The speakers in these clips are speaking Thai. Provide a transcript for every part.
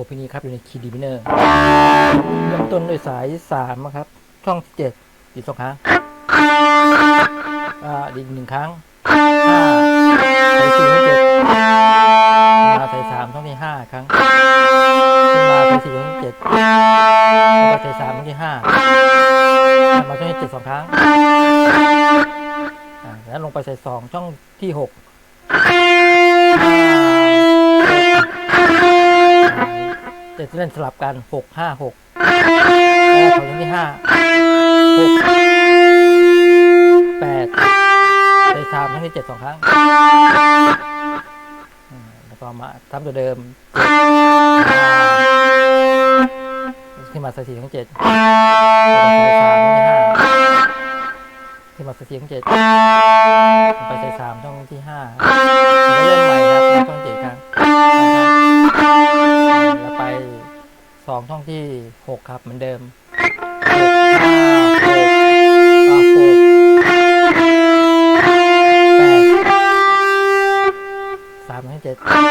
ว์เพลงนี้ครับ อยู่ในคีย์ดีมิเนอร์เริ่มต้นด้วยสายสามครับ ช่องที่เจ็ดดีสองครั้งอ่าดีดหนึ่งครั้งห้าสายสี่ช่องเจ็ดมาสายสามช่องที่ห้าครั้งขึ้นมาสายสี่ช่องที่เจ็ดลงไปสายสามช่องที่ห้ามาช่องที่เจ็ดสองครั้งอ่าแล้วลงไปสายสองช่องที่หก เล่นสลับกันหกห้าหกแล้วของที่ห้าหกแปดใส่สามทั้งที่เจ็ดสองครั้งแล้วก็มาทำตัวเดิมขึ้นมาส่สี่ทั้งเจ็ดแล้วก็ใส่สามทั้งที่ห้าขึ้นมาส่สี่ทั้งเจ็ด องช่องที่หกครับเหมือนเดิมหกห้าหกหกแปดสามห้เจ็ดหลับ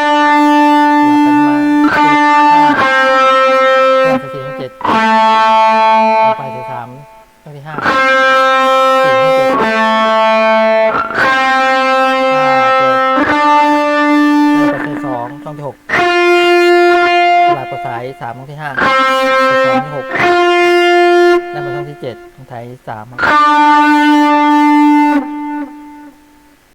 กันมาเจ็ดห้าสี่ห้เจ็ด ลาดประสายสามช่องที่ห้าสองที่หกได้มาช่องที่เจ็ดช่องไทยสามครับ